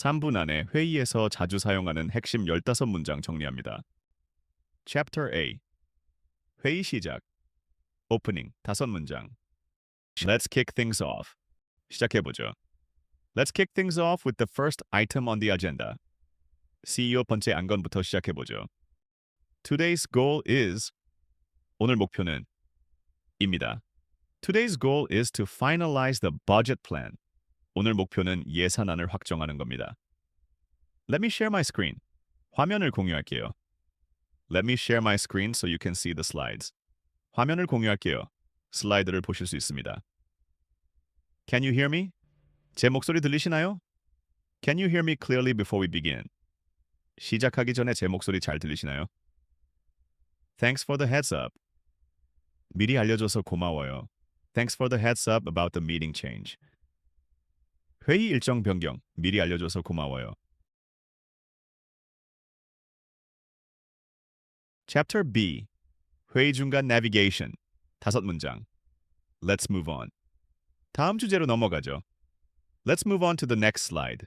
3분 안에 회의에서 자주 사용하는 핵심 15문장 정리합니다. Chapter A 회의 시작 Opening 다섯 문장 Let's kick things off 시작해보죠. Let's kick things off with the first item on the agenda. CEO 번째 안건부터 시작해보죠. Today's goal is 오늘 목표는 입니다. Today's goal is to finalize the budget plan. 오늘 목표는 예산안을 확정하는 겁니다. Let me share my screen. 화면을 공유할게요. Let me share my screen so you can see the slides. 화면을 공유할게요. 슬라이드를 보실 수 있습니다. Can you hear me? 제 목소리 들리시나요? Can you hear me clearly before we begin? 시작하기 전에 제 목소리 잘 들리시나요? Thanks for the heads up. 미리 알려줘서 고마워요. Thanks for the heads up about the meeting change. 회의 일정 변경 미리 알려줘서 고마워요. Chapter B 회의 중간 navigation 다섯 문장 Let's move on. 다음 주제로 넘어가죠. Let's move on to the next slide.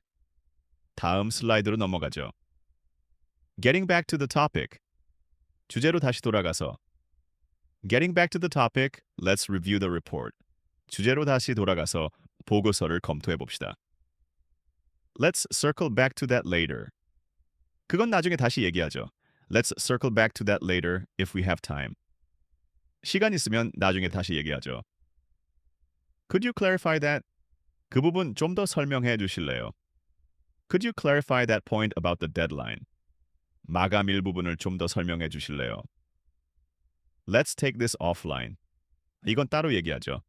다음 슬라이드로 넘어가죠. Getting back to the topic. 주제로 다시 돌아가서 Getting back to the topic, let's review the report. 주제로 다시 돌아가서 보고서를 검토해 봅시다. Let's circle back to that later. 그건 나중에 다시 얘기하죠. Let's circle back to that later if we have time. 시간 있으면 나중에 다시 얘기하죠. Could you clarify that? 그 부분 좀 더 설명해 주실래요? Could you clarify that point about the deadline? 마감일 부분을 좀 더 설명해 주실래요? Let's take this offline. 이건 따로 얘기하죠.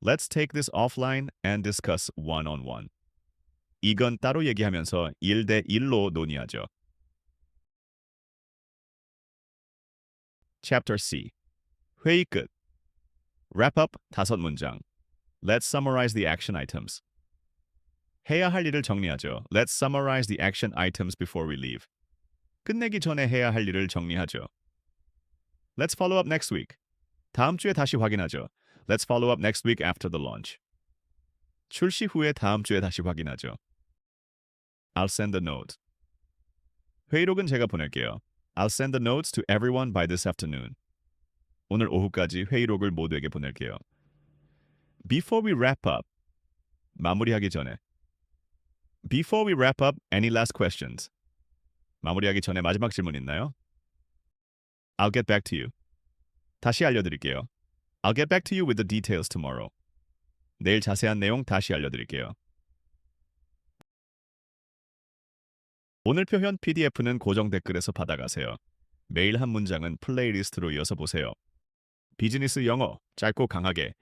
Let's take this offline and discuss one-on-one. 이건 따로 얘기하면서 1대 1로 논의하죠. Chapter C. 회의 끝. Wrap up 다섯 문장. Let's summarize the action items. 해야 할 일을 정리하죠. Let's summarize the action items before we leave. 끝내기 전에 해야 할 일을 정리하죠. Let's follow up next week. 다음 주에 다시 확인하죠. Let's follow up next week after the launch. 출시 후에 다음 주에 다시 확인하죠. I'll send the note. 회의록은 제가 보낼게요. I'll send the notes to everyone by this afternoon. 오늘 오후까지 회의록을 모두에게 보낼게요. Before we wrap up. 마무리하기 전에. Before we wrap up, any last questions? 마무리하기 전에 마지막 질문 있나요? I'll get back to you. 다시 알려드릴게요. I'll get back to you with the details tomorrow. 내일 자세한 내용 다시 알려드릴게요. 오늘 표현 PDF는 고정 댓글에서 받아가세요. 매일 한 문장은 플레이리스트로 이어서 보세요. 비즈니스 영어, 짧고 강하게